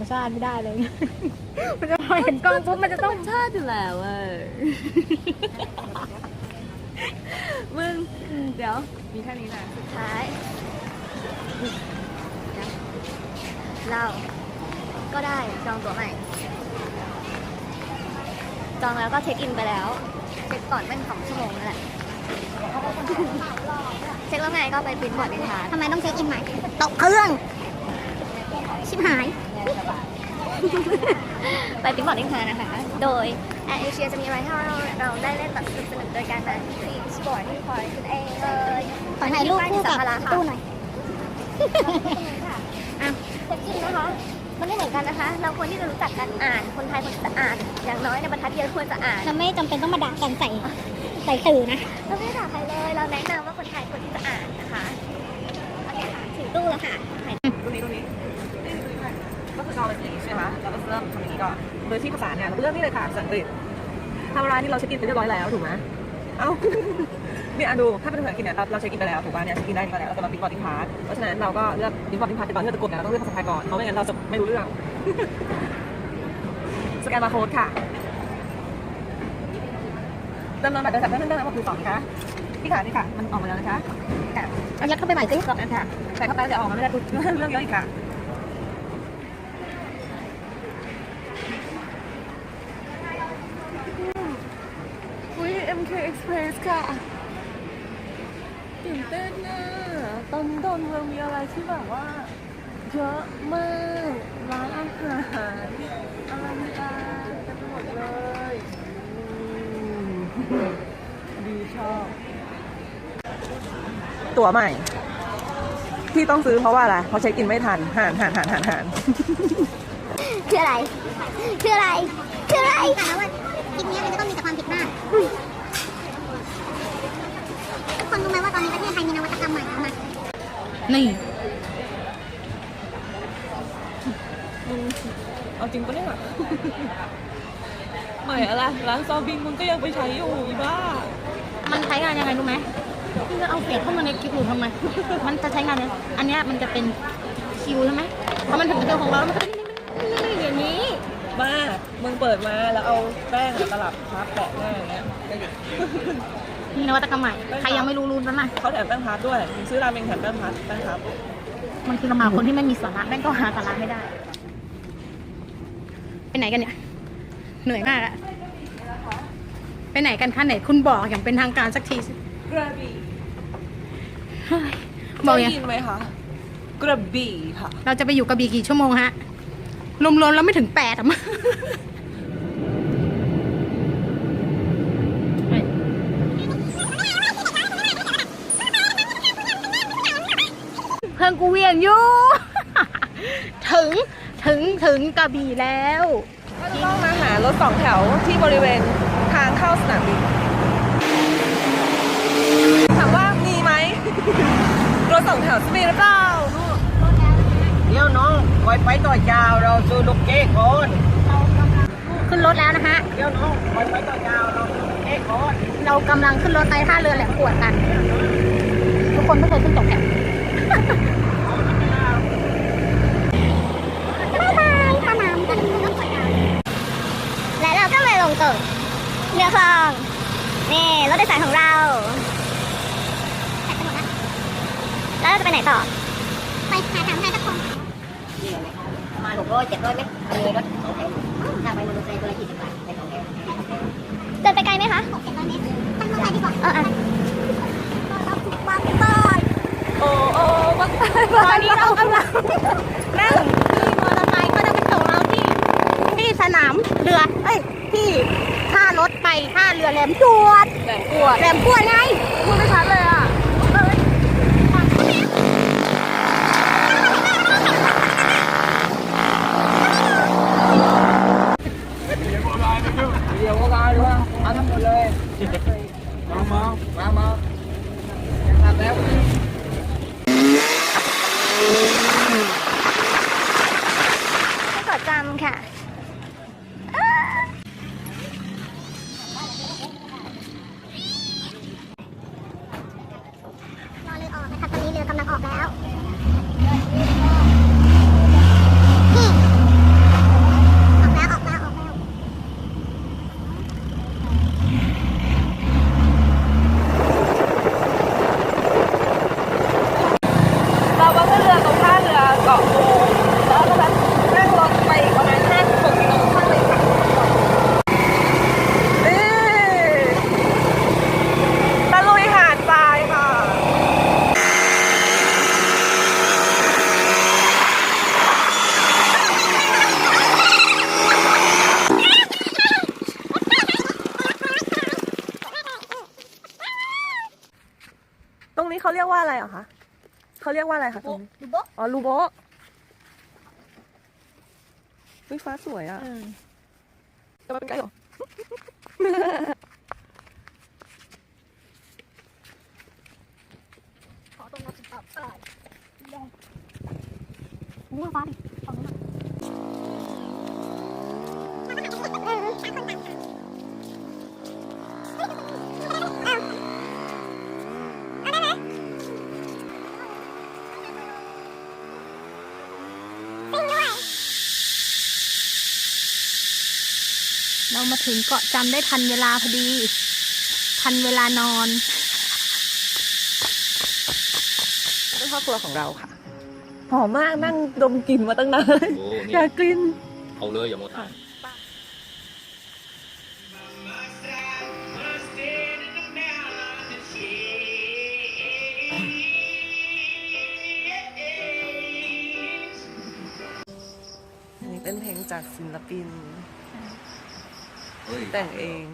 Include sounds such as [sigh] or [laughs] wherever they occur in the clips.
มันเป็นธรรมชาติไม่ได้เลย มันจะพอเห็นกล้องปุ๊บมันจะต้องชาติอยู่แล้วเว้ยมึงเดี๋ยว มีแค่นี้นะสุดท้าย เราก็ได้จองตั๋วใหม่ จองแล้วก็เช็คอินไปแล้ว เช็คก่อนเป็นสองชั่วโมงนั่นแหละเช็คแล้วไงก็ไปปริ้นบอร์ดเป็นทานทำไมต้องเช็คอินใหม่ตกเครื่อง ชิบหาย ไปปริ้นบอร์ดเป็นทานนะคะ โดยแอร์เอเชียจะมีอะไรให้เราเราได้เล่นแบบสนุกสนุกโดยการมาทีมสปอร์ตที่คอยคุณเองเลยขอถ่ายรูปคู่กับตู้หน่อยอะเช็คอินนะคะมันไม่เหมือนกันนะคะ เราควรที่จะรู้จักการอ่าน คนไทยควรจะอ่าน อย่างน้อยในบรรทัดเดียวควรจะอ่านเราไม่จำเป็นต้องมาด่ากันใส่ใส่สื่อนะ เราไม่ได้ด่าใครเลย เราแนะนำว่าคนไทยควร ริ่มทำนี้ก่อนโดยที่ภาษาเนี่ยเราเลือกนี่เลยค่ะภาษาอังกฤษทำเวลาที่เราเช็คอินไปเรียบร้อยแล้วถูกไหมเอ้า เนี่ยอะดูถ้าเป็นภาษาอังกฤษเนี่ยเราเราเช็คอินไปแล้วถูกป่ะเนี่ยเช็คอินได้ไปแล้วเราจะมาปิดบอร์ดทิ้งพาร์ทเพราะฉะนั้นเราก็เลือกปิดบอร์ดทิ้งพาร์ทไปก่อนที่เราจะกดเนี่ยเราต้องเลือกภาษาไทยก่อนเพราะไม่งั้นเราจะไม่รู้เรื่อง สแกนมาโค้ดค่ะจำนวนบัตรโดยสารเพิ่มเติมก็คือสองนะคะพี่ขานี่ค่ะ มันออกมาแล้วนะคะค่ะเอายัดเข้าไปใหม่สิกรอบนั้นค่ะ ใส่เข้าไปแล้วจะออกมาไม่ได้เรื่องเยอะอีกค่ะ อุ้ย MK Express ค่ะตื่นเต้นนะตอนนี้ดอนเมืองมีอะไรที่แบบว่า เยอะมากร้านอาหารอะไรมีอะไรเต็มไปหมดเลยอืมดีชอบ ตั๋วใหม่ ที่ต้องซื้อเพราะว่าอะไรเพราะเช็คอินไม่ทันห่านห่านห่านห่านห่านคืออะไร คืออะไร คืออะไรแต่ว่าคลิปนี้มันจะต้องมีแต่ความผิดพลาดทุกคนรู้ไหมว่าตอนนี้ประเทศไทยมีนวัตกรรมใหม่เข้ามา นี่ เอาจริงปะเนี่ย ใหม่อะไรร้านซอบิงมึงก็ยังไปใช้อยู่อีบ้า มันใช้งานยังไงรู้ไหมพี่จะเอาเสียงเข้ามาในคลิปหนูทำไม มันจะใช้งานเนี่ยอันเนี้ยมันจะเป็นคิวใช่ไหมพอมันถึงตัวของเราแล้วมันก็จะนี่อย่างนี้ บ้า มึงเปิดมาแล้วเอาแป้งตลับพับแปะหน้าอย่างเงี้ยได้ดิ มีนวัตกรรมใหม่ ใครยังไม่รู้รู้นั้นนะเขาแถมแป้งพับด้วยมึงซื้อราเมงแถมแป้งพับแป้งพับมันคือมาคนที่ไม่มีสาระแม่งก็หาสาระไม่ได้ไปไหนกันเนี่ยเหนื่อยมากอะไปไหนกันคะไหนคุณบอกอย่างเป็นทางการสักทีสิกระบี่เฮ้ยบอกได้ยังยินไหมคะกระบี่ค่ะ เราจะไปอยู่กระบี่กี่ชั่วโมงฮะรวมๆแล้วไม่ถึงแปดอะมั้ง เพื่อนกูเวียงอยู่ ถึงถึงถึงกระบี่แล้วก็จะต้องมาหารถสองแถวที่บริเวณทางเข้าสนามบินถามว่ามีไหมรถสองแถวจะมีหรือเปล่าเดี๋ยวน้องคอยไปต่อยาวเราซื้อลูกเก๊กก่อนขึ้นรถแล้วนะฮะเดี๋ยวน้องคอยไปต่อยาวเราซื้อลูกเก๊กก่อนเรากำลังขึ้นรถไปท่าเรือแหลมขวดกัน ทุกคนไม่เคยขึ้นตกแถว และเราก็มาลงตรงเรือคลอง นี่รถโดยสารของเรา แล้วเราจะไปไหนต่อ ไปหาถามใครสักคนประมาณหกร้อยเจ็ดร้อยเมตรเลยรถสองแถวถ้าไปมอเตอร์ไซค์คนละยี่สิบบาทไปสองแถวเดินไปไกลไหมคะหกเจ็ดร้อยเมตรตั้งรถไฟดีกว่าเอออะบางบอน โอ้โอ้บักตอนนี้เรากำลังนั่งขี่มอเตอร์ไซค์ก็จะไปส่งเราที่ที่สนามเรือ เอ้ย ที่ท่ารถไปท่าเรือแหลมจวดแหลมกวดแหลมจวดไงพูดไม่ชัดเลยอะ เดี๋ยวก็มาดูว่าเอาทั้งหมดเลยมามามามาทำแล้ว ขอจำค่ะ เกาะกูแล้วก็แบบนั่งรถไปอีกประมาณ5 6กิโลข้ามไปฝั่งนี่ตะลุยหาดทรายค่ะ ตรงนี้เขาเรียกว่า อะไรเหรอคะเขาเรียกว่าอะไรคะตรงนี้ดูโบ๊ะอ๋อลูโบะวิฟ้าสวยอะจะมาเป็นไกด์เหรอขอตรงนั้นตอบก่อนอู้ฟ้าดิฝั่งนู้น เรามาถึงเกาะจำได้ทันเวลาพอดี ทันเวลานอนเป็นครอบครัวของเราค่ะหอมมากนั่งดมกลิ่นมาตั้งนานโอ้อนี่ยากกลิ่นเอาเลยอย่าโมถ่ายอันนี้เป็นเพลงจากศิลปินเฮ้ย แต่งเอง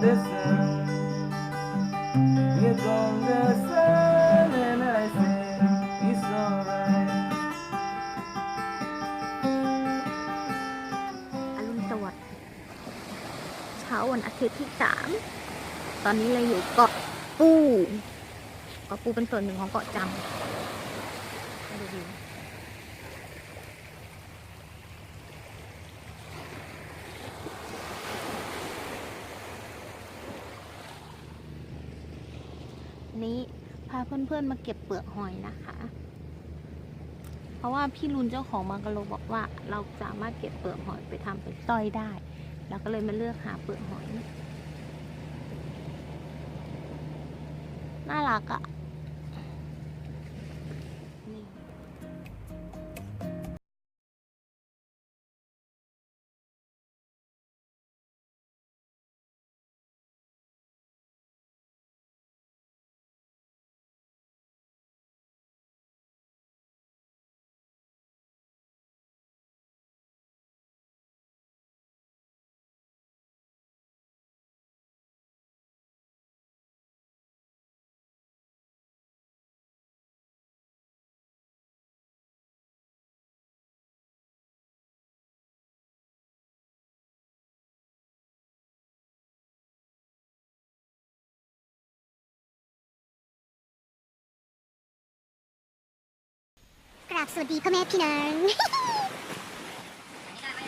comes the sun, here comes the sun, and I say it's alright. อรุณสวัสดิ์เช้าวันอาทิตย์ที่สามตอนนี้เราอยู่เกาะปูเกาะปูเป็นส่วนหนึ่งของเกาะจำมาดู นี้พาเพื่อนๆมาเก็บเปลือกหอยนะคะ เพราะว่าพี่ลุนเจ้าของมังกะโลบอกว่า เราสามารถเก็บเปลือกหอยไปทำเป็นสร้อยได้เราก็เลยมาเลือกหาเปลือกหอยน่ารักอะ่ สวัสดีพ่อแม่พี่น้อง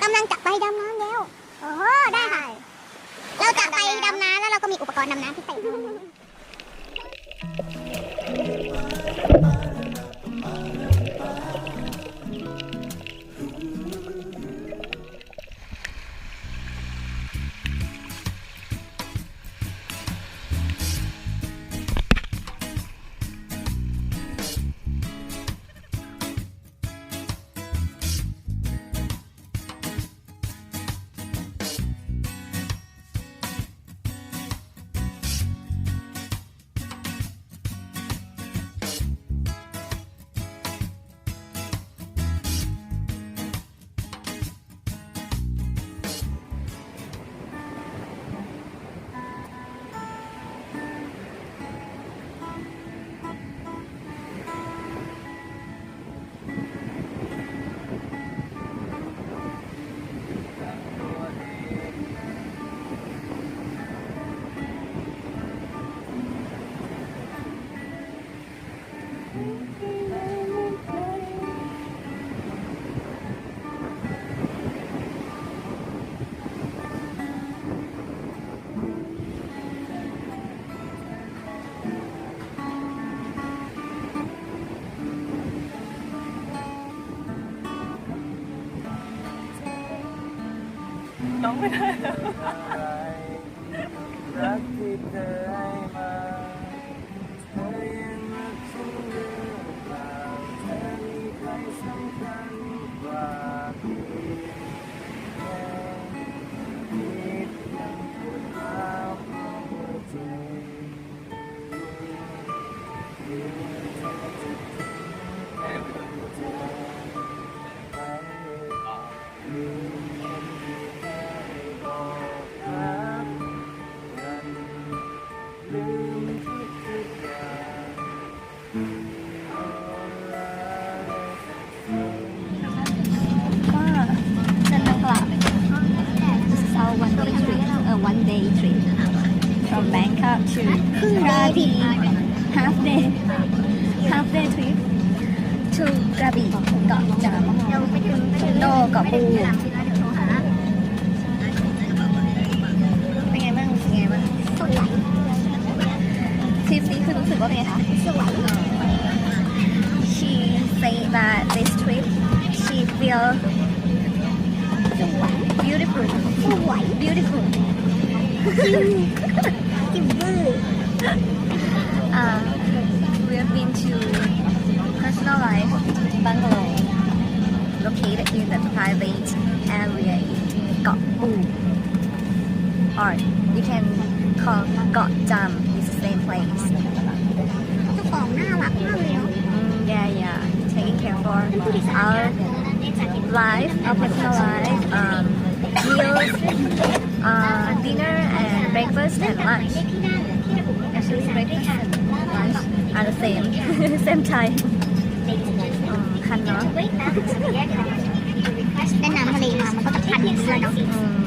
กำลังจะไปดำน้ำแล้ว โอ้โหได้ค่ะ เราจะไปดำน้ำแล้วเราก็มีอุปกรณ์ดำน้ำที่ใส่มาน้องไม่ได้รักที่เธอ ให้ โตเกาะปู เดี๋ยวเดี๋ยวโทรหา เป็นไงบ้างเป็นไงบ้าง สวย ทริปนี้คือรู้สึกว่าเป็นไงคะ สวย She say that this trip she feel สวย beautiful สวย beautiful จิบบื้อ Uh, we have been to personal life bungalow located in the private area in Got Bu. Or you can call Got Jam. It's the same place. เจ้าของน่ารักมากเลยเนาะ Mm, yeah, yeah. Taking care for our life, our personal life, um, meals, uh, dinner and breakfast and lunch. Actually, breakfast and lunch are the same, [laughs] same time. kan no? Then, mali yung mga magpapakadis lang, no? Mm.